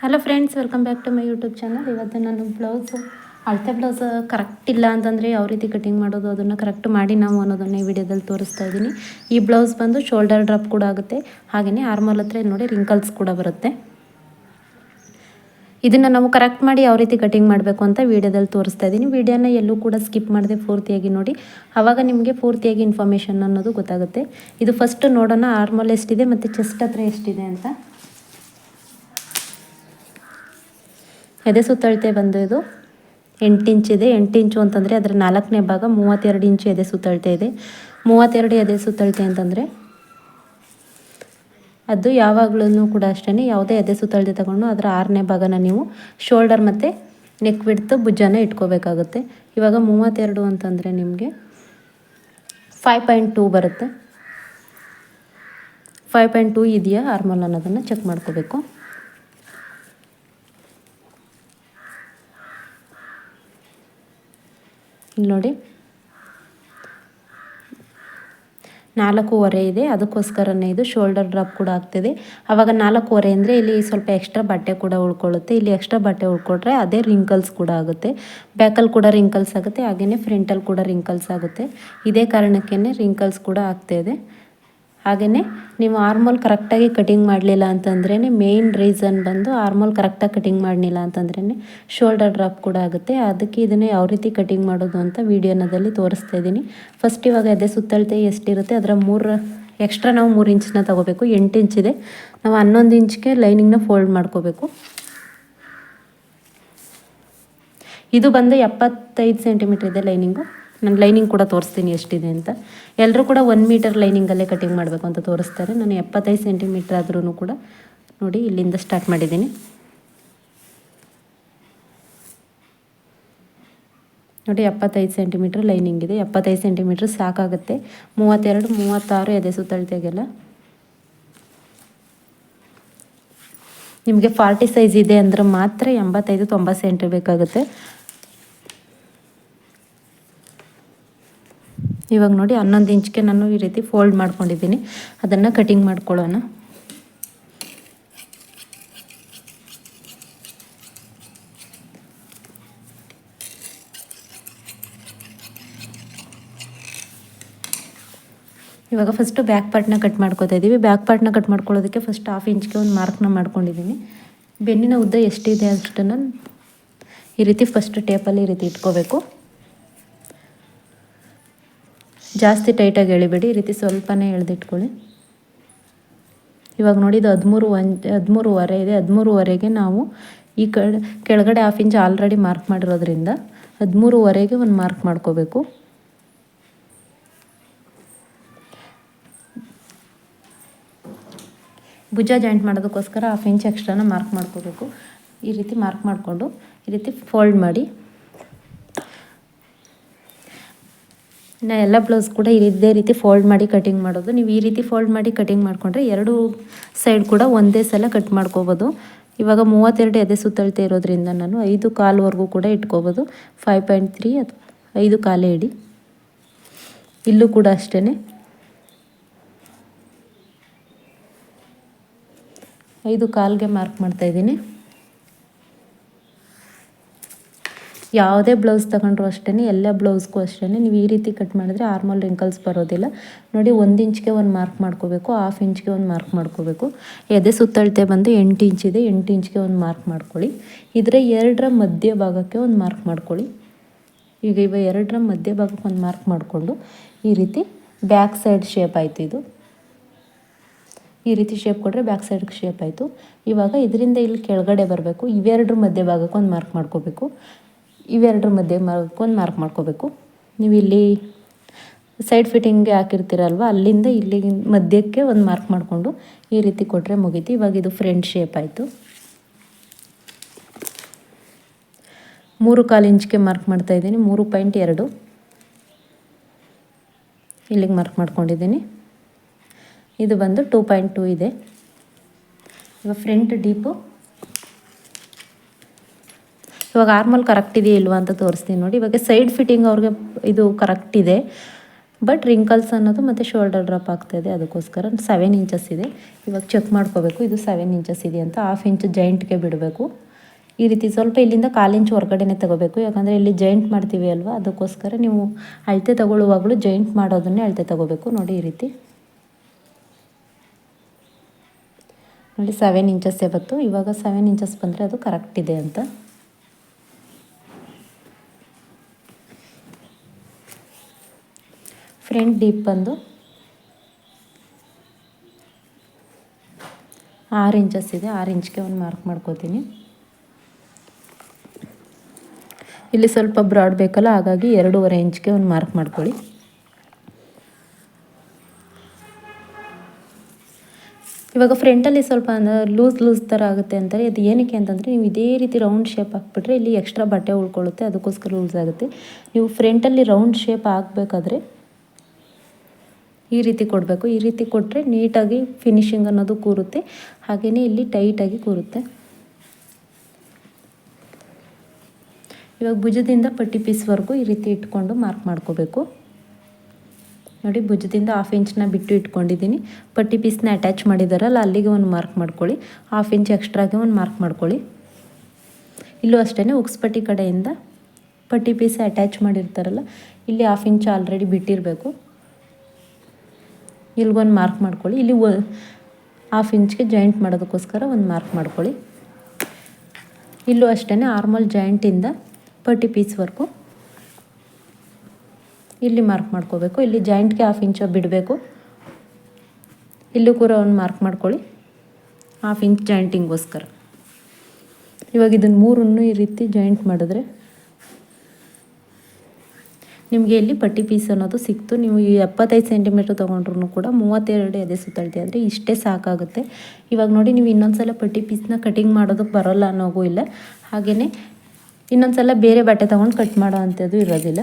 Hello friends welcome back to my YouTube channel ಇವತ್ತು ನಾನು blouse ಅಳತೆ ಬ್ಲೌಸ್ ಕರೆಕ್ಟ್ ಇಲ್ಲ ಅಂತಂದರೆ ಯಾವ ರೀತಿ ಕಟಿಂಗ್ ಮಾಡೋದು ಅದನ್ನು ಕರೆಕ್ಟ್ ಮಾಡಿ ನಾವು ಅನ್ನೋದನ್ನು ಈ ವಿಡಿಯೋದಲ್ಲಿ ತೋರಿಸ್ತಾ ಇದ್ದೀನಿ. ಈ ಬ್ಲೌಸ್ ಬಂದು ಶೋಲ್ಡರ್ ಡ್ರಾಪ್ ಕೂಡ ಆಗುತ್ತೆ. ಹಾಗೆಯೇ ಆರ್ಮಲ್ ಹತ್ರ ನೋಡಿ ರಿಂಕಲ್ಸ್ ಕೂಡ ಬರುತ್ತೆ. ಇದನ್ನು ನಾವು ಕರೆಕ್ಟ್ ಮಾಡಿ ಯಾವ ರೀತಿ ಕಟಿಂಗ್ ಮಾಡಬೇಕು ಅಂತ ವೀಡಿಯೋದಲ್ಲಿ ತೋರಿಸ್ತಾ ಇದ್ದೀನಿ. ವೀಡಿಯೋನ ಎಲ್ಲೂ ಕೂಡ ಸ್ಕಿಪ್ ಮಾಡದೆ ಪೂರ್ತಿಯಾಗಿ ನೋಡಿ. ಆವಾಗ ನಿಮಗೆ ಪೂರ್ತಿಯಾಗಿ ಇನ್ಫಾರ್ಮೇಷನ್ ಅನ್ನೋದು ಗೊತ್ತಾಗುತ್ತೆ. ಇದು ಫಸ್ಟ್ ನೋಡೋಣ ಆರ್ಮಲ್ ಎಷ್ಟಿದೆ ಮತ್ತು ಚೆಸ್ಟ್ ಹತ್ರ ಎಷ್ಟಿದೆ ಅಂತ. ಎದೆ ಸುತ್ತಳತೆ ಬಂದು ಇದು. ಎಂಟು ಇಂಚಿದೆ ಎಂಟು ಇಂಚು ಅಂತಂದರೆ ಅದರ ನಾಲ್ಕನೇ ಭಾಗ ಮೂವತ್ತೆರಡು ಇಂಚು ಎದೆ ಸುತ್ತಳತೆ ಇದೆ. ಮೂವತ್ತೆರಡು ಎದೆ ಸುತ್ತಳತೆ ಅಂತಂದರೆ ಅದು ಯಾವಾಗಲೂ ಕೂಡ ಅಷ್ಟೇ ಯಾವುದೇ ಎದೆ ಸುತ್ತಳತೆ ತಗೊಂಡು ಅದರ ಆರನೇ ಭಾಗನ ನೀವು ಶೋಲ್ಡರ್ ಮತ್ತು ನೆಕ್ ಬಿಡ್ತು ಭುಜನ ಇಟ್ಕೋಬೇಕಾಗುತ್ತೆ. ಇವಾಗ ಮೂವತ್ತೆರಡು ಅಂತಂದರೆ ನಿಮಗೆ ಫೈವ್ ಪಾಯಿಂಟ್ ಟೂ ಬರುತ್ತೆ. ಫೈವ್ ಪಾಯಿಂಟ್ ಟೂ ಇದೆಯಾ? ಆರ್ಮಲ್ ಅನ್ನೋದನ್ನು ಚೆಕ್ ಮಾಡ್ಕೋಬೇಕು. ನೋಡಿ. ನಾಲ್ಕೂವರೆ ಇದೆ, ಅದಕ್ಕೋಸ್ಕರನೇ ಇದು ಶೋಲ್ಡರ್ ಡ್ರಾಪ್ ಕೂಡ ಆಗ್ತಿದೆ. ಆವಾಗ ನಾಲ್ಕೂವರೆ ಅಂದರೆ ಇಲ್ಲಿ ಸ್ವಲ್ಪ ಎಕ್ಸ್ಟ್ರಾ ಬಟ್ಟೆ ಕೂಡ ಉಳ್ಕೊಳ್ಳುತ್ತೆ. ಇಲ್ಲಿ ಎಕ್ಸ್ಟ್ರಾ ಬಟ್ಟೆ ಉಳ್ಕೊಟ್ರೆ ಅದೇ ರಿಂಕಲ್ಸ್ ಕೂಡ ಆಗುತ್ತೆ. ಬ್ಯಾಕಲ್ಲಿ ಕೂಡ ರಿಂಕಲ್ಸ್ ಆಗುತ್ತೆ ಹಾಗೆಯೇ ಫ್ರಂಟಲ್ಲಿ ಕೂಡ ರಿಂಕಲ್ಸ್ ಆಗುತ್ತೆ. ಇದೇ ಕಾರಣಕ್ಕೇ ರಿಂಕಲ್ಸ್ ಕೂಡ ಆಗ್ತಾಯಿದೆ ಹಾಗೆಯೇ ನೀವು ಆರ್ಮೋಲ್ ಕರೆಕ್ಟಾಗಿ ಕಟಿಂಗ್ ಮಾಡಲಿಲ್ಲ ಅಂತಂದ್ರೇ ಮೇಯ್ನ್ ರೀಸನ್ ಬಂದು ಆರ್ಮೋಲ್ ಕರೆಕ್ಟಾಗಿ ಕಟಿಂಗ್ ಮಾಡಲಿಲ್ಲ ಅಂತಂದ್ರೇ ಶೋಲ್ಡರ್ ಡ್ರಾಪ್ ಕೂಡ ಆಗುತ್ತೆ. ಅದಕ್ಕೆ ಇದನ್ನು ಯಾವ ರೀತಿ ಕಟಿಂಗ್ ಮಾಡೋದು ಅಂತ ವೀಡಿಯೋನದಲ್ಲಿ ತೋರಿಸ್ತಾ ಇದ್ದೀನಿ. ಫಸ್ಟ್ ಇವಾಗ ಅದೇ ಸುತ್ತಳತೆ ಎಷ್ಟಿರುತ್ತೆ, ಅದರ ಮೂರು ಎಕ್ಸ್ಟ್ರಾ ನಾವು ಮೂರು ಇಂಚನ್ನ ತೊಗೋಬೇಕು. ಎಂಟು ಇಂಚಿದೆ ನಾವು ಹನ್ನೊಂದು ಇಂಚ್ಗೆ ಲೈನಿಂಗ್ನ ಫೋಲ್ಡ್ ಮಾಡ್ಕೋಬೇಕು. ಇದು ಬಂದು ಎಪ್ಪತ್ತೈದು ಸೆಂಟಿಮೀಟ್ರ್ ಇದೆ ಲೈನಿಂಗು ನಾನು ಲೈನಿಂಗ್ ಕೂಡ ತೋರಿಸ್ತೀನಿ ಎಷ್ಟಿದೆ ಅಂತ. ಎಲ್ಲರೂ ಕೂಡ ಒನ್ ಮೀಟರ್ ಲೈನಿಂಗಲ್ಲೇ ಕಟಿಂಗ್ ಮಾಡಬೇಕು ಅಂತ ತೋರಿಸ್ತಾರೆ. ನಾನು ಎಪ್ಪತ್ತೈದು ಸೆಂಟಿಮೀಟ್ರ್ ಆದ್ರೂ ಕೂಡ ನೋಡಿ ಇಲ್ಲಿಂದ ಸ್ಟಾರ್ಟ್ ಮಾಡಿದ್ದೀನಿ. ನೋಡಿ ಎಪ್ಪತ್ತೈದು ಸೆಂಟಿಮೀಟ್ರ್ ಲೈನಿಂಗ್ ಇದೆ. ಎಪ್ಪತ್ತೈದು ಸೆಂಟಿಮೀಟ್ರ್ ಸಾಕಾಗುತ್ತೆ. ಮೂವತ್ತೆರಡು, ಮೂವತ್ತಾರು ಎದೆ ಸುತ್ತಳತೆಗೆಲ್ಲ. ನಿಮಗೆ ಫಾರ್ಟಿ ಸೈಜ್ ಇದೆ ಅಂದರೆ ಮಾತ್ರ ಎಂಬತ್ತೈದು ತೊಂಬತ್ತು ಸೆಂಟ್ರ್ ಬೇಕಾಗುತ್ತೆ. ಇವಾಗ ನೋಡಿ ಹನ್ನೊಂದು ಇಂಚ್ಗೆ ನಾನು ಈ ರೀತಿ ಫೋಲ್ಡ್ ಮಾಡ್ಕೊಂಡಿದ್ದೀನಿ. ಅದನ್ನು ಕಟಿಂಗ್ ಮಾಡ್ಕೊಳ್ಳೋಣ. ಇವಾಗ ಫಸ್ಟು ಬ್ಯಾಕ್ ಪಾರ್ಟ್ನ ಕಟ್ ಮಾಡ್ಕೋತಾ ಇದ್ದೀವಿ ಬ್ಯಾಕ್ ಪಾರ್ಟ್ನ ಕಟ್ ಮಾಡ್ಕೊಳ್ಳೋದಕ್ಕೆ ಫಸ್ಟ್ ಹಾಫ್ ಇಂಚ್ಗೆ ಒಂದು ಮಾರ್ಕ್ನ ಮಾಡ್ಕೊಂಡಿದ್ದೀನಿ. ಬೆನ್ನಿನ ಉದ್ದ ಎಷ್ಟಿದೆ ಅಷ್ಟನ್ನು ಈ ರೀತಿ ಫಸ್ಟ್ ಟೇಪಲ್ಲಿ ಈ ರೀತಿ ಇಟ್ಕೋಬೇಕು. ಜಾಸ್ತಿ ಟೈಟಾಗಿ ಎಳಿಬೇಡಿ. ಈ ರೀತಿ ಸ್ವಲ್ಪನೇ ಎಳೆದಿಟ್ಕೊಳ್ಳಿ. ಇವಾಗ ನೋಡಿದ್ದು ಹದಿಮೂರು ಒಂದು ಹದಿಮೂರುವರೆ ಇದೆ. ಹದಿಮೂರುವರೆಗೆ ನಾವು ಈ ಕಡೆ ಕೆಳಗಡೆ ಹಾಫ್ ಇಂಚ್ ಆಲ್ರೆಡಿ ಮಾರ್ಕ್ ಮಾಡಿರೋದ್ರಿಂದ ಹದಿಮೂರುವರೆಗೆ ಒಂದು ಮಾರ್ಕ್ ಮಾಡ್ಕೋಬೇಕು. ಭುಜ ಜಾಯಿಂಟ್ ಮಾಡೋದಕ್ಕೋಸ್ಕರ ಹಾಫ್ ಇಂಚ್ ಎಕ್ಸ್ಟ್ರಾನ ಮಾರ್ಕ್ ಮಾಡ್ಕೋಬೇಕು. ಈ ರೀತಿ ಮಾರ್ಕ್ ಮಾಡಿಕೊಂಡು ಈ ರೀತಿ ಫೋಲ್ಡ್ ಮಾಡಿ. ನಾ ಎಲ್ಲ ಬ್ಲೌಸ್ ಕೂಡ ಇದೇ ರೀತಿ ಫೋಲ್ಡ್ ಮಾಡಿ ಕಟಿಂಗ್ ಮಾಡೋದು. ನೀವು ಈ ರೀತಿ ಫೋಲ್ಡ್ ಮಾಡಿ ಕಟಿಂಗ್ ಮಾಡಿಕೊಂಡ್ರೆ ಎರಡು ಸೈಡ್ ಕೂಡ ಒಂದೇ ಸಲ ಕಟ್ ಮಾಡ್ಕೋಬೋದು. ಇವಾಗ ಮೂವತ್ತೆರಡು ಎದೆ ಸುತ್ತಳತೆ ಇರೋದ್ರಿಂದ ನಾನು ಐದು ಕಾಲ್ವರೆಗೂ ಕೂಡ ಇಟ್ಕೋಬೋದು. ಫೈವ್ ಪಾಯಿಂಟ್ ತ್ರೀ ಅಥವಾ ಐದು ಕಾಲೇ ಇಡಿ. ಇಲ್ಲೂ ಕೂಡ ಅಷ್ಟೇ ಐದು ಕಾಲ್ಗೆ ಮಾರ್ಕ್ ಮಾಡ್ತಾಯಿದ್ದೀನಿ ಯಾವುದೇ ಬ್ಲೌಸ್ ತಗೊಂಡ್ರು ಅಷ್ಟೇ ಎಲ್ಲ ಬ್ಲೌಸ್ಗೂ ಅಷ್ಟೇ ನೀವು ಈ ರೀತಿ ಕಟ್ ಮಾಡಿದ್ರೆ ಆರ್ಮಲ್ ರಿಂಕಲ್ಸ್ ಬರೋದಿಲ್ಲ. ನೋಡಿ, ಒಂದು ಇಂಚ್ಗೆ ಒಂದು ಮಾರ್ಕ್ ಮಾಡ್ಕೋಬೇಕು ಹಾಫ್ ಇಂಚ್ಗೆ ಒಂದು ಮಾರ್ಕ್ ಮಾಡ್ಕೋಬೇಕು. ಎದೆ ಸುತ್ತಳತೆ ಬಂದು ಎಂಟು ಇಂಚಿದೆ ಎಂಟು ಇಂಚ್ಗೆ ಒಂದು ಮಾರ್ಕ್ ಮಾಡ್ಕೊಳ್ಳಿ. ಇದರ ಎರಡರ ಮಧ್ಯ ಭಾಗಕ್ಕೆ ಒಂದು ಮಾರ್ಕ್ ಮಾಡ್ಕೊಳ್ಳಿ. ಈಗ ಇವ ಎರಡರ ಮಧ್ಯ ಭಾಗಕ್ಕೆ ಒಂದು ಮಾರ್ಕ್ ಮಾಡಿಕೊಂಡು ಈ ರೀತಿ ಬ್ಯಾಕ್ ಸೈಡ್ ಶೇಪ್ ಆಯಿತು ಇದು. ಈ ರೀತಿ ಶೇಪ್ ಕೊಟ್ಟರೆ ಬ್ಯಾಕ್ ಸೈಡ್ಗೆ ಶೇಪ್ ಆಯಿತು. ಇವಾಗ ಇದರಿಂದ ಇಲ್ಲಿ ಕೆಳಗಡೆ ಬರಬೇಕು, ಇವೆರಡರ ಮಧ್ಯ ಭಾಗಕ್ಕೆ ಒಂದು ಮಾರ್ಕ್ ಮಾಡ್ಕೋಬೇಕು. ಇವೆರಡರ ಮಧ್ಯೆ ಒಂದು ಮಾರ್ಕ್ ಮಾಡ್ಕೋಬೇಕು. ನೀವು ಇಲ್ಲಿ ಸೈಡ್ ಫಿಟ್ಟಿಂಗ್ಗೆ ಹಾಕಿರ್ತೀರಲ್ವ, ಅಲ್ಲಿಂದ ಇಲ್ಲಿ ಮಧ್ಯಕ್ಕೆ ಒಂದು ಮಾರ್ಕ್ ಮಾಡಿಕೊಂಡು ಈ ರೀತಿ ಕೊಟ್ಟರೆ ಮುಗೀತು. ಇವಾಗ ಇದು ಫ್ರಂಟ್ ಶೇಪ್ ಆಯಿತು. ಮೂರು ಕಾಲು ಇಂಚ್ಗೆ ಮಾರ್ಕ್ ಮಾಡ್ತಾ ಇದ್ದೀನಿ, ಮೂರು ಪಾಯಿಂಟ್ ಎರಡು. ಇಲ್ಲಿಗೆ ಮಾರ್ಕ್ ಮಾಡ್ಕೊಂಡಿದ್ದೀನಿ. ಇದು ಬಂದು ಟೂ ಪಾಯಿಂಟ್ ಟೂ ಇದೆ. ಇವಾಗ ಫ್ರಂಟ್ ಡೀಪು ಇವಾಗ ಆರ್ಮಲ್ ಕರೆಕ್ಟ್ ಇದೆಯಾ ಇಲ್ವಾ ಅಂತ ತೋರಿಸ್ತೀನಿ ನೋಡಿ. ಇವಾಗ ಸೈಡ್ ಫಿಟ್ಟಿಂಗ್ ಅವ್ರಿಗೆ ಇದು ಕರೆಕ್ಟ್ ಇದೆ. ಬಟ್ ರಿಂಕಲ್ಸ್ ಅನ್ನೋದು ಮತ್ತು ಶೋಲ್ಡರ್ ಡ್ರಾಪ್ ಇದೆ. ಅದಕ್ಕೋಸ್ಕರ ಸೆವೆನ್ ಇಂಚಸ್ ಇದೆ. ಇವಾಗ ಚೆಕ್ ಮಾಡ್ಕೋಬೇಕು. ಇದು ಸೆವೆನ್ ಇಂಚಸ್ ಇದೆ ಅಂತ. ಹಾಫ್ ಇಂಚ್ ಜಾಯಿಂಟ್ಗೆ ಬಿಡಬೇಕು. ಈ ರೀತಿ ಸ್ವಲ್ಪ ಇಲ್ಲಿಂದ ಕಾಲು ಇಂಚು ಹೊರಗಡೆನೆ ತಗೋಬೇಕು. ಯಾಕಂದರೆ ಇಲ್ಲಿ ಜಾಯಿಂಟ್ ಮಾಡ್ತೀವಿ ಅಲ್ವಾ? ಅದಕ್ಕೋಸ್ಕರ ನೀವು ಅಳತೆ ತಗೊಳ್ಳುವಾಗಲೂ ಜಾಯಿಂಟ್ ಮಾಡೋದನ್ನೇ ಅಳತೆ ತಗೋಬೇಕು. ನೋಡಿ ಈ ರೀತಿ. ನೋಡಿ ಸೆವೆನ್ ಇಂಚಸ್ ಯಾವತ್ತು? ಇವಾಗ ಸೆವೆನ್ ಇಂಚಸ್ ಬಂದರೆ ಅದು ಕರೆಕ್ಟ್ ಇದೆ ಅಂತ. ಫ್ರಂಟ್ ಡೀಪ್ ಬಂದು ಆರು ಇಂಚಸ್ ಇದೆ. ಆರು ಇಂಚ್ಗೆ ಒಂದು ಮಾರ್ಕ್ ಮಾಡ್ಕೋತೀನಿ. ಇಲ್ಲಿ ಸ್ವಲ್ಪ ಬ್ರಾಡ್ ಬೇಕಲ್ಲ, ಹಾಗಾಗಿ ಎರಡೂವರೆ ಇಂಚ್ಗೆ ಒಂದು ಮಾರ್ಕ್ ಮಾಡ್ಕೊಳ್ಳಿ. ಇವಾಗ ಫ್ರಂಟಲ್ಲಿ ಸ್ವಲ್ಪ ಲೂಸ್ ಲೂಸ್ ಥರ ಆಗುತ್ತೆ ಅಂತಾರೆ. ಅದು ಏನಕ್ಕೆ ಅಂತಂದರೆ ನೀವು ಇದೇ ರೀತಿ ರೌಂಡ್ ಶೇಪ್ ಹಾಕ್ಬಿಟ್ರೆ ಇಲ್ಲಿ ಎಕ್ಸ್ಟ್ರಾ ಬಟ್ಟೆ ಉಳ್ಕೊಳ್ಳುತ್ತೆ, ಅದಕ್ಕೋಸ್ಕರ ಲೂಸ್ ಆಗುತ್ತೆ. ನೀವು ಫ್ರಂಟಲ್ಲಿ ರೌಂಡ್ ಶೇಪ್ ಹಾಕಬೇಕಾದ್ರೆ ಈ ರೀತಿ ಕೊಡಬೇಕು. ಈ ರೀತಿ ಕೊಟ್ಟರೆ ನೀಟಾಗಿ ಫಿನಿಶಿಂಗ್ ಅನ್ನೋದು ಕೂರುತ್ತೆ. ಹಾಗೆಯೇ ಇಲ್ಲಿ ಟೈಟಾಗಿ ಕೂರುತ್ತೆ. ಇವಾಗ ಭುಜದಿಂದ ಪಟ್ಟಿ ಪೀಸ್ವರೆಗೂ ಈ ರೀತಿ ಇಟ್ಕೊಂಡು ಮಾರ್ಕ್ ಮಾಡ್ಕೋಬೇಕು. ನೋಡಿ ಭುಜದಿಂದ ಹಾಫ್ ಇಂಚನ್ನ ಬಿಟ್ಟು ಇಟ್ಕೊಂಡಿದ್ದೀನಿ. ಪಟ್ಟಿ ಪೀಸ್ನ ಅಟ್ಯಾಚ್ ಮಾಡಿದಾರಲ್ಲ, ಅಲ್ಲಿಗೆ ಒಂದು ಮಾರ್ಕ್ ಮಾಡ್ಕೊಳ್ಳಿ. ಹಾಫ್ ಇಂಚ್ ಎಕ್ಸ್ಟ್ರಾಗೆ ಒಂದು ಮಾರ್ಕ್ ಮಾಡ್ಕೊಳ್ಳಿ. ಇಲ್ಲೂ ಅಷ್ಟೇ ಉಕ್ಸ್ಪಟ್ಟಿ ಕಡೆಯಿಂದ ಪಟ್ಟಿ ಪೀಸ್ ಅಟ್ಯಾಚ್ ಮಾಡಿರ್ತಾರಲ್ಲ, ಇಲ್ಲಿ ಹಾಫ್ ಇಂಚ್ ಆಲ್ರೆಡಿ ಬಿಟ್ಟಿರಬೇಕು. ಇಲ್ಲಿಗೊಂದು ಮಾರ್ಕ್ ಮಾಡ್ಕೊಳ್ಳಿ. ಇಲ್ಲಿ ಹಾಫ್ ಇಂಚ್ಗೆ ಜಾಯಿಂಟ್ ಮಾಡೋದಕ್ಕೋಸ್ಕರ ಒಂದು ಮಾರ್ಕ್ ಮಾಡ್ಕೊಳ್ಳಿ. ಇಲ್ಲೂ ಅಷ್ಟೇ ಆರ್ಮಲ್ ಜಾಯಿಂಟಿಂದ ಪಟ್ಟಿ ಪೀಸ್ವರೆಗೂ ಇಲ್ಲಿ ಮಾರ್ಕ್ ಮಾಡ್ಕೋಬೇಕು. ಇಲ್ಲಿ ಜಾಯಿಂಟ್ಗೆ ಹಾಫ್ ಇಂಚ ಬಿಡಬೇಕು. ಇಲ್ಲೂ ಕೂಡ ಒಂದು ಮಾರ್ಕ್ ಮಾಡ್ಕೊಳ್ಳಿ. ಹಾಫ್ ಇಂಚ್ ಜಾಯಿಂಟಿಂಗೋಸ್ಕರ ಇವಾಗ ಇದನ್ನು ಮೂರನ್ನು ಈ ರೀತಿ ಜಾಯಿಂಟ್ ಮಾಡಿದ್ರೆ ನಿಮಗೆ ಇಲ್ಲಿ ಪಟ್ಟಿ ಪೀಸ್ ಅನ್ನೋದು ಸಿಕ್ತು. ನೀವು ಎಪ್ಪತ್ತೈದು ಸೆಂಟಿಮೀಟ್ರ್ ತೊಗೊಂಡ್ರು ಕೂಡ ಮೂವತ್ತೆರಡು ಎದೆ ಸುತ್ತಳತೆ ಅಂದರೆ ಇಷ್ಟೇ ಸಾಕಾಗುತ್ತೆ. ಇವಾಗ ನೋಡಿ, ನೀವು ಇನ್ನೊಂದು ಸಲ ಪಟ್ಟಿ ಪೀಸ್ನ ಕಟಿಂಗ್ ಮಾಡೋದಕ್ಕೆ ಬರೋಲ್ಲ ಅನ್ನೋಗೂ ಇಲ್ಲ. ಹಾಗೆಯೇ ಇನ್ನೊಂದು ಸಲ ಬೇರೆ ಬಟ್ಟೆ ತೊಗೊಂಡು ಕಟ್ ಮಾಡೋ ಅಂಥದ್ದು ಇರೋದಿಲ್ಲ.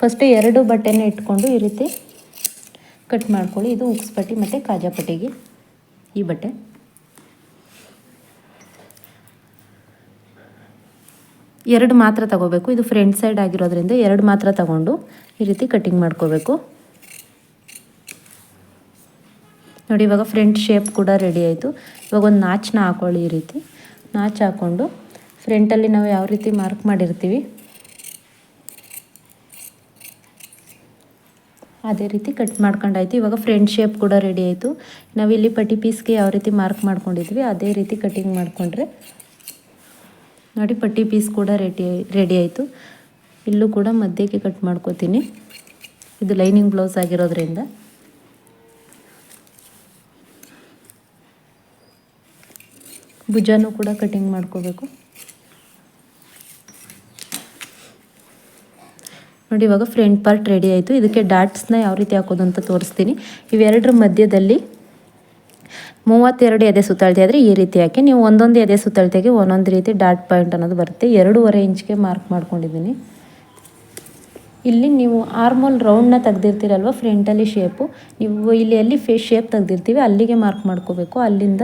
ಫಸ್ಟು ಎರಡು ಬಟ್ಟೆನ ಇಟ್ಕೊಂಡು ಈ ರೀತಿ ಕಟ್ ಮಾಡ್ಕೊಳ್ಳಿ. ಇದು ಉಕ್ಸ್ ಪಟ್ಟಿ ಮತ್ತು ಕಾಜಾ ಪಟ್ಟಿಗೆ ಈ ಬಟ್ಟೆ. ಎರಡು ಮಾತ್ರ ತಗೋಬೇಕು. ಇದು ಫ್ರಂಟ್ ಸೈಡ್ ಆಗಿರೋದ್ರಿಂದ ಎರಡು ಮಾತ್ರ ತಗೊಂಡು ಈ ರೀತಿ ಕಟ್ಟಿಂಗ್ ಮಾಡ್ಕೋಬೇಕು. ನೋಡಿ, ಇವಾಗ ಫ್ರಂಟ್ ಶೇಪ್ ಕೂಡ ರೆಡಿ ಆಯಿತು. ಇವಾಗ ಒಂದು ನಾಚನ್ನ ಹಾಕೊಳ್ಳಿ ಈ ರೀತಿ. ನಾಚ್ ಹಾಕ್ಕೊಂಡು ಫ್ರಂಟಲ್ಲಿ ನಾವು ಯಾವ ರೀತಿ ಮಾರ್ಕ್ ಮಾಡಿರ್ತೀವಿ? ಅದೇ ರೀತಿ ಕಟ್ ಮಾಡ್ಕೊಂಡಾಯ್ತು. ಇವಾಗ ಫ್ರಂಟ್ ಶೇಪ್ ಕೂಡ ರೆಡಿ ಆಯಿತು. ನಾವಿಲ್ಲಿ ಪಟ್ಟಿ ಪೀಸ್ಗೆ ಯಾವ ರೀತಿ ಮಾರ್ಕ್ ಮಾಡ್ಕೊಂಡಿದ್ವಿ, ಅದೇ ರೀತಿ ಕಟಿಂಗ್ ಮಾಡಿಕೊಂಡ್ರೆ ನೋಡಿ ಪಟ್ಟಿ ಪೀಸ್ ಕೂಡ ರೆಡಿ ರೆಡಿ ಆಯಿತು. ಇಲ್ಲೂ ಕೂಡ ಮಧ್ಯಕ್ಕೆ ಕಟ್ ಮಾಡ್ಕೋತೀನಿ. ಇದು ಲೈನಿಂಗ್ ಬ್ಲೌಸ್ ಆಗಿರೋದ್ರಿಂದ. ಭುಜನೂ ಕೂಡ ಕಟಿಂಗ್ ಮಾಡ್ಕೋಬೇಕು. ನೋಡಿ ಇವಾಗ ಫ್ರಂಟ್ ಪಾರ್ಟ್ ರೆಡಿ ಆಯಿತು. ಇದಕ್ಕೆ ಡಾಟ್ಸ್ನ ಯಾವ ರೀತಿ ಹಾಕೋದು ಅಂತ ತೋರಿಸ್ತೀನಿ. ಇವೆರಡರ ಮಧ್ಯದಲ್ಲಿ ಮೂವತ್ತೆರಡು ಎದೆ ಸುತ್ತಳತೆ ಆದರೆ ಈ ರೀತಿ ಹಾಕಿ ನೀವು ಒಂದೊಂದು ಎದೆ ಸುತ್ತಳತೆಗೆ ಒಂದೊಂದು ರೀತಿ ಡಾಟ್ ಪಾಯಿಂಟ್ ಅನ್ನೋದು ಬರುತ್ತೆ. ಎರಡೂವರೆ ಇಂಚ್ಗೆ ಮಾರ್ಕ್ ಮಾಡ್ಕೊಂಡಿದ್ದೀನಿ. ಇಲ್ಲಿ ನೀವು ಆರ್ಮೋಲ್ ರೌಂಡ್ನ ತೆಗ್ದಿರ್ತೀರಲ್ವ, ಫ್ರಂಟಲ್ಲಿ ಶೇಪು? ನೀವು ಇಲ್ಲಿ ಎಲ್ಲಿ ಫೇಸ್ ಶೇಪ್ ತೆಗ್ದಿರ್ತೀವಿ, ಅಲ್ಲಿಗೆ ಮಾರ್ಕ್ ಮಾಡ್ಕೋಬೇಕು. ಅಲ್ಲಿಂದ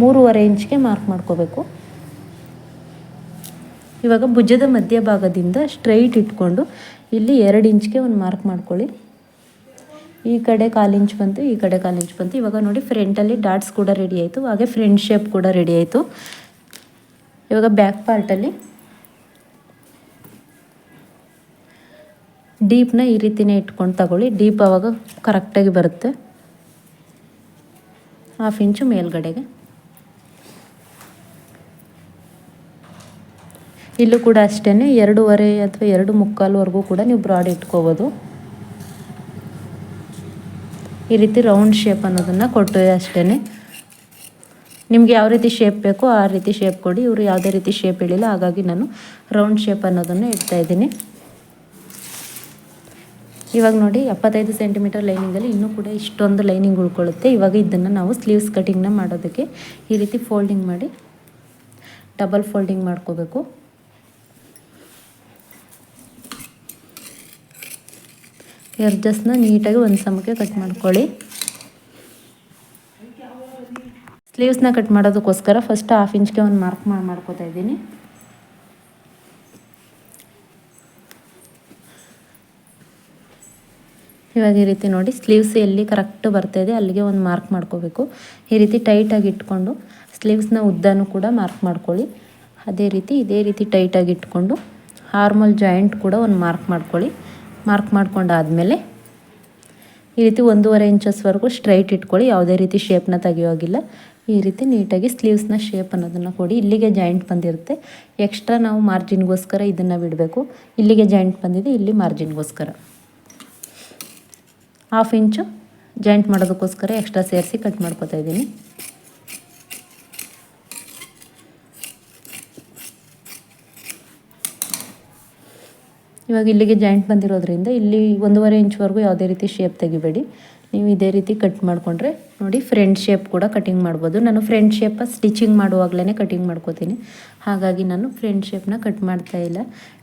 ಮೂರುವರೆ ಇಂಚ್ಗೆ ಮಾರ್ಕ್ ಮಾಡ್ಕೋಬೇಕು. ಇವಾಗ ಭುಜದ ಮಧ್ಯಭಾಗದಿಂದ ಸ್ಟ್ರೈಟ್ ಇಟ್ಕೊಂಡು ಇಲ್ಲಿ ಎರಡು ಇಂಚ್ಗೆ ಒಂದು ಮಾರ್ಕ್ ಮಾಡ್ಕೊಳ್ಳಿ. ಈ ಕಡೆ ಕಾಲಿಂಚ್ ಬಂತು, ಈ ಕಡೆ ಕಾಲಿಂಚ್ ಬಂತು. ಇವಾಗ ನೋಡಿ ಫ್ರಂಟಲ್ಲಿ ಡಾಟ್ಸ್ ಕೂಡ ರೆಡಿ ಆಯಿತು, ಹಾಗೆ ಫ್ರಂಟ್ ಶೇಪ್ ಕೂಡ ರೆಡಿ ಆಯಿತು. ಇವಾಗ ಬ್ಯಾಕ್ ಪಾರ್ಟಲ್ಲಿ ಡೀಪ್ನ ಈ ರೀತಿನೇ ಇಟ್ಕೊಂಡು ತಗೊಳ್ಳಿ. ಡೀಪ್ ಆವಾಗ ಕರೆಕ್ಟಾಗಿ ಬರುತ್ತೆ. ಹಾಫ್ ಇಂಚು ಮೇಲ್ಗಡೆಗೆ. ಇಲ್ಲೂ ಕೂಡ ಅಷ್ಟೇ ಎರಡೂವರೆ ಅಥವಾ ಎರಡು ಮುಕ್ಕಾಲ್ವರೆಗೂ ಕೂಡ ನೀವು ಬ್ರಾಡ್ ಇಟ್ಕೋಬೋದು. ಈ ರೀತಿ ರೌಂಡ್ ಶೇಪ್ ಅನ್ನೋದನ್ನು ಕೊಟ್ಟು ಅಷ್ಟೇ ನಿಮಗೆ ಯಾವ ರೀತಿ ಶೇಪ್ ಬೇಕೋ ಆ ರೀತಿ ಶೇಪ್ ಕೊಡಿ. ಇವರು ಯಾವುದೇ ರೀತಿ ಶೇಪ್ ಹೇಳಿಲ್ಲ. ಹಾಗಾಗಿ ನಾನು ರೌಂಡ್ ಶೇಪ್ ಅನ್ನೋದನ್ನು ಇಡ್ತಾ ಇದ್ದೀನಿ. ಇವಾಗ ನೋಡಿ ಎಪ್ಪತ್ತೈದು ಸೆಂಟಿಮೀಟರ್ ಲೈನಿಂಗಲ್ಲಿ ಇನ್ನೂ ಕೂಡ ಇಷ್ಟೊಂದು ಲೈನಿಂಗ್ ಉಳ್ಕೊಳ್ಳುತ್ತೆ. ಇವಾಗ ಇದನ್ನು ನಾವು ಸ್ಲೀವ್ಸ್ ಕಟಿಂಗ್ನ ಮಾಡೋದಕ್ಕೆ ಈ ರೀತಿ ಫೋಲ್ಡಿಂಗ್ ಮಾಡಿ ಡಬಲ್ ಫೋಲ್ಡಿಂಗ್ ಮಾಡ್ಕೋಬೇಕು. ಎರ್ಜಸ್ನ ನೀಟಾಗಿ ಒಂದು ಸಮಕ್ಕೆ ಕಟ್ ಮಾಡ್ಕೊಳ್ಳಿ. ಸ್ಲೀವ್ಸ್ನ ಕಟ್ ಮಾಡೋದಕ್ಕೋಸ್ಕರ ಫಸ್ಟ್ ಹಾಫ್ ಇಂಚ್ಗೆ ಒಂದು ಮಾರ್ಕ್ ಮಾಡಿ ಮಾಡ್ಕೋತಾ ಇದ್ದೀನಿ. ಇವಾಗ ಈ ರೀತಿ ನೋಡಿ ಸ್ಲೀವ್ಸ್ ಎಲ್ಲಿ ಕರೆಕ್ಟ್ ಬರ್ತಾ ಇದೆ ಅಲ್ಲಿಗೆ ಒಂದು ಮಾರ್ಕ್ ಮಾಡ್ಕೋಬೇಕು. ಈ ರೀತಿ ಟೈಟಾಗಿ ಇಟ್ಕೊಂಡು ಸ್ಲೀವ್ಸ್ನ ಉದ್ದನೂ ಕೂಡ ಮಾರ್ಕ್ ಮಾಡ್ಕೊಳ್ಳಿ. ಅದೇ ರೀತಿ ಇದೇ ರೀತಿ ಟೈಟಾಗಿ ಇಟ್ಕೊಂಡು ಹಾರ್ಮಲ್ ಜಾಯಿಂಟ್ ಕೂಡ ಒಂದು ಮಾರ್ಕ್ ಮಾಡ್ಕೊಳ್ಳಿ. ಮಾರ್ಕ್ ಮಾಡ್ಕೊಂಡಾದಮೇಲೆ ಈ ರೀತಿ ಒಂದೂವರೆ ಇಂಚಸ್ವರೆಗೂ ಸ್ಟ್ರೈಟ್ ಇಟ್ಕೊಳ್ಳಿ, ಯಾವುದೇ ರೀತಿ ಶೇಪ್ನ ತೆಗೆಯೋಗಿಲ್ಲ. ಈ ರೀತಿ ನೀಟಾಗಿ ಸ್ಲೀವ್ಸ್ನ ಶೇಪ್ ಅನ್ನೋದನ್ನು ಕೊಡಿ. ಇಲ್ಲಿಗೆ ಜಾಯಿಂಟ್ ಬಂದಿರುತ್ತೆ. ಎಕ್ಸ್ಟ್ರಾ ನಾವು ಮಾರ್ಜಿನ್ಗೋಸ್ಕರ ಇದನ್ನು ಬಿಡಬೇಕು. ಇಲ್ಲಿಗೆ ಜಾಯಿಂಟ್ ಬಂದಿದೆ, ಇಲ್ಲಿ ಮಾರ್ಜಿನ್ಗೋಸ್ಕರ. ಹಾಫ್ ಇಂಚು ಜಾಯಿಂಟ್ ಮಾಡೋದಕ್ಕೋಸ್ಕರ ಎಕ್ಸ್ಟ್ರಾ ಸೇರಿಸಿ ಕಟ್ ಮಾಡ್ಕೊತಾ ಇದ್ದೀನಿ. ಇವಾಗ ಇಲ್ಲಿಗೆ ಜಾಯಿಂಟ್ ಬಂದಿರೋದ್ರಿಂದ ಇಲ್ಲಿ ಒಂದೂವರೆ ಇಂಚ್ವರೆಗೂ ಯಾವುದೇ ರೀತಿ ಶೇಪ್ ತೆಗಿಬೇಡಿ. ನೀವು ಇದೇ ರೀತಿ ಕಟ್ ಮಾಡಿಕೊಂಡ್ರೆ ನೋಡಿ ಫ್ರಂಟ್ ಶೇಪ್ ಕೂಡ ಕಟಿಂಗ್ ಮಾಡ್ಬೋದು. ನಾನು ಫ್ರಂಟ್ ಶೇಪ ಸ್ಟಿಚಿಂಗ್ ಮಾಡುವಾಗಲೇ ಕಟಿಂಗ್ ಮಾಡ್ಕೋತೀನಿ. ಹಾಗಾಗಿ ನಾನು ಫ್ರಂಟ್ ಶೇಪ್ನ ಕಟ್ ಮಾಡ್ತಾ ಇಲ್ಲ.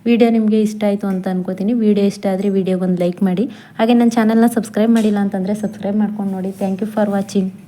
ವಿಡಿಯೋ ನಿಮಗೆ ಇಷ್ಟ ಆಯಿತು ಅಂತ ಅನ್ಕೋತೀನಿ. ವಿಡಿಯೋ ಇಷ್ಟ ಆದರೆ ವಿಡಿಯೋಗೊಂದು ಲೈಕ್ ಮಾಡಿ. ಹಾಗೆ ನನ್ನ ಚಾನಲ್ನ ಸಬ್ಸ್ಕ್ರೈಬ್ ಮಾಡಿಲ್ಲ ಅಂತಂದರೆ ಸಬ್ಸ್ಕ್ರೈಬ್ ಮಾಡ್ಕೊಂಡು ನೋಡಿ. Thank you for watching